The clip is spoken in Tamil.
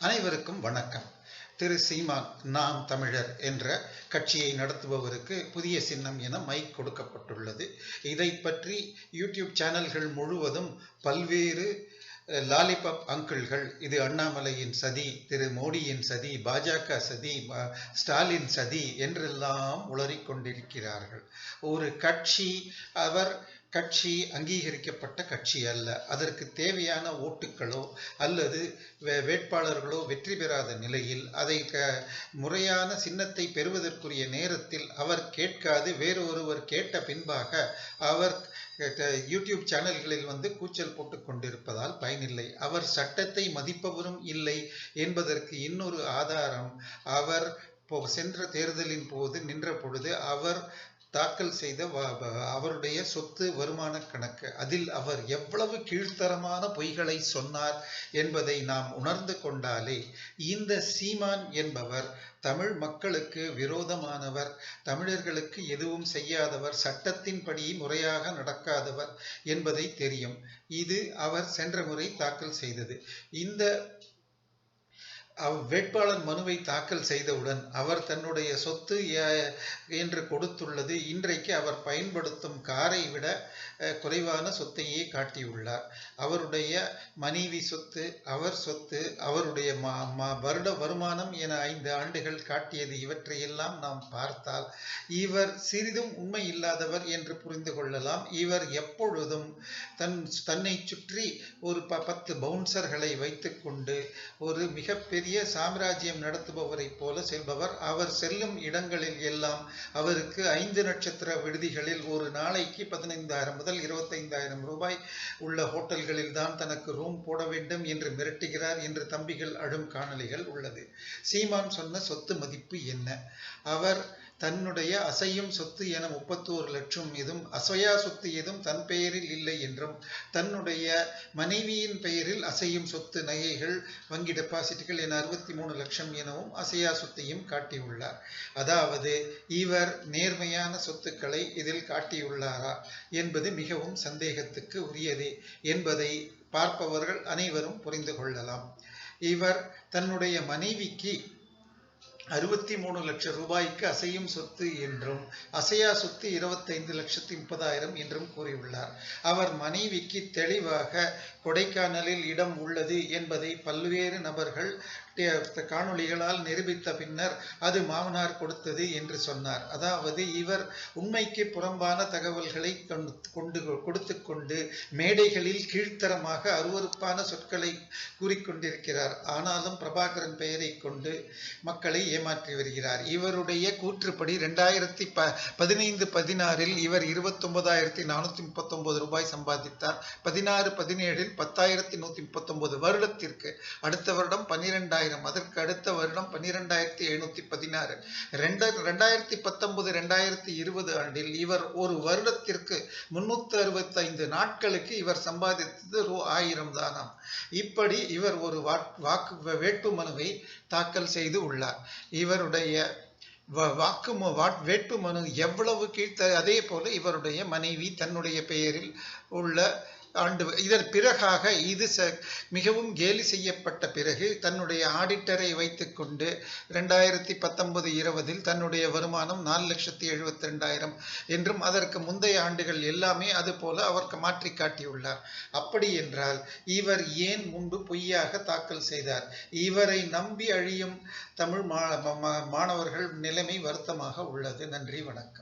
அனைவருக்கும் வணக்கம். திரு சீமான் நாம் தமிழர் என்ற கட்சியை நடத்துபவருக்கு புதிய சின்னம் என மைக் கொடுக்கப்பட்டுள்ளது. இதை பற்றி யூடியூப் சேனல்கள் முழுவதும் பல்வேறு லாலிபாப் அங்கிள்கள் இது அண்ணாமலையின் சதி திரு மோடியின் சதி பாஜக சதி ஸ்டாலின் சதி என்றெல்லாம் உளறிக்கொண்டிருக்கிறார்கள் ஒரு கட்சி அவர் கட்சி அங்கீகரிக்கப்பட்ட கட்சி அல்ல. அதற்கு தேவையான ஓட்டுகளோ அல்லது வேட்பாளர்களோ வெற்றி பெறாத நிலையில் அதை க முறையான சின்னத்தை பெறுவதற்குரிய நேரத்தில் அவர் கேட்காது. வேறொருவர் கேட்ட பின்பாக அவர் யூடியூப் சேனல்களில் வந்து கூச்சல் போட்டு கொண்டிருப்பதால் பயனில்லை. அவர் சட்டத்தை மதிப்பவரும் இல்லை என்பதற்கு இன்னொரு ஆதாரம் அவர் சென்ற தேர்தலின் போது நின்ற பொழுது அவர் தாக்கல் செய்த அவருடைய சொத்து வருமான கணக்கு. அதில் அவர் எவ்வளவு கீழ்த்தரமான பொய்களை சொன்னார் என்பதை நாம் உணர்ந்து கொண்டாலே இந்த சீமான் என்பவர் தமிழ் மக்களுக்கு விரோதமானவர் தமிழர்களுக்கு எதுவும் செய்யாதவர் சட்டத்தின்படி முறையாக நடக்காதவர் என்பதை தெரியும். இது அவர் சென்ற முறை தாக்கல் செய்தது. இந்த வேட்பாளர் மனுவை தாக்கல் செய்தவுடன் அவர் தன்னுடைய சொத்து என்று கொடுத்துள்ளது. இன்றைக்கு அவர் பயன்படுத்தும் காரை விட குறைவான சொத்தையே காட்டியுள்ளார். அவருடைய மனைவி சொத்து அவர் சொத்து அவருடைய வருட வருமானம் என ஐந்து ஆண்டுகள் காட்டியது இவற்றையெல்லாம் நாம் பார்த்தால் இவர் சிறிதும் உண்மை இல்லாதவர் என்று புரிந்து கொள்ளலாம். இவர் எப்பொழுதும் தன் தன்னை சுற்றி ஒரு ப பத்து பவுன்சர்களை வைத்துக்கொண்டு ஒரு மிகப்பெரிய பெரிய சாம்ராஜ்யம் நடத்துபவரைப் போல செல்பவர். அவர் செல்லும் இடங்களில் எல்லாம் அவருக்கு ஐந்து நட்சத்திர விடுதிகளில் ஒரு நாளைக்கு பதினைந்தாயிரம் முதல் இருபத்தைந்தாயிரம் ரூபாய் உள்ள ஹோட்டல்களில் தான் தனக்கு ரூம் போட வேண்டும் என்று மிரட்டுகிறார் என்று தம்பிகள் அழும் காணொலிகள் உள்ளது. சீமான் சொன்ன சொத்து மதிப்பு என்ன? அவர் தன்னுடைய அசையும் சொத்து என முப்பத்தோரு லட்சம் எதும் அசையா சொத்து எதும் தன் பெயரில் இல்லை என்றும் தன்னுடைய மனைவியின் பெயரில் அசையும் சொத்து நகைகள் வங்கி டெபாசிட்டுகள் என அறுபத்தி மூணு லட்சம் எனவும் அசையா சொத்தையும் காட்டியுள்ளார். அதாவது இவர் நேர்மையான சொத்துக்களை இதில் காட்டியுள்ளாரா என்பது மிகவும் சந்தேகத்துக்கு உரியது என்பதை பார்ப்பவர்கள் அனைவரும் புரிந்து கொள்ளலாம். இவர் தன்னுடைய மனைவிக்கு அறுபத்தி மூணு லட்சம் ரூபாய்க்கு அசையும் சொத்து என்றும் அசையா சொத்து இருபத்தைந்து லட்சத்தி முப்பதாயிரம் என்றும் கூறியுள்ளார். அவர் மனைவிக்கு தெளிவாக கொடைக்கானலில் இடம் உள்ளது என்பதை பல்வேறு நபர்கள் காணொளிகளால் நிரூபித்த பின்னர் அது மாமனார் கொடுத்தது என்று சொன்னார். அதாவது இவர் உண்மைக்கு புறம்பான தகவல்களை கொண்டு கொடுத்து கொண்டு மேடைகளில் கீழ்த்தரமாக அருவறுப்பான சொற்களை கூறிக்கொண்டிருக்கிறார். ஆனாலும் பிரபாகரன் பெயரை கொண்டு மக்களை ஏமாற்றி வருகிறார். இவருடைய கூற்றுப்படி ரெண்டாயிரத்தி ப பதினைந்து பதினாறில் இவர் இருபத்தொன்பதாயிரத்தி நானூற்றி முப்பத்தொன்பது ரூபாய் சம்பாதித்தார். பதினாறு பதினேழில் பத்தாயிரத்தி நூற்றி முப்பத்தொன்பது வருடத்திற்கு அடுத்த வருடம் பன்னிரெண்டாயிரம் அதற்கு அடுத்த வருடம் பன்னிரெண்டாயிரத்தி எழுநூத்தி பதினாறு. ரெண்டு ரெண்டாயிரத்தி பத்தொன்பது ரெண்டாயிரத்தி இருபது ஆண்டில் இவர் ஒரு வருடத்திற்கு முன்னூத்தி அறுபத்தைந்து நாட்களுக்கு இவர் சம்பாதித்தது ரூ ஆயிரம் தானாம். இப்படி இவர் ஒரு வாக்கு வேட்பு மனுவை தாக்கல் செய்து உள்ளார். இவருடைய வாக்கு வேட்பு மனு எவ்வளவு கீழ்த்த அதே போல இவருடைய மனைவி தன்னுடைய பெயரில் உள்ள ஆண்டு இதன் பிறகாக இது ச மிகவும் கேலி செய்யப்பட்ட பிறகு தன்னுடைய ஆடிட்டரை வைத்துக்கொண்டு ரெண்டாயிரத்தி பத்தொன்பது இருபதில் தன்னுடைய வருமானம் நாலு லட்சத்தி எழுபத்தி ரெண்டாயிரம் என்றும் அதற்கு முந்தைய ஆண்டுகள் எல்லாமே அதுபோல அவருக்கு மாற்றி காட்டியுள்ளார். அப்படி என்றால் இவர் ஏன் முன்பு பொய்யாக தாக்கல் செய்தார்? இவரை நம்பி அழியும் தமிழ் மாணவர்கள் நிலைமை வருத்தமாக உள்ளது. நன்றி வணக்கம்.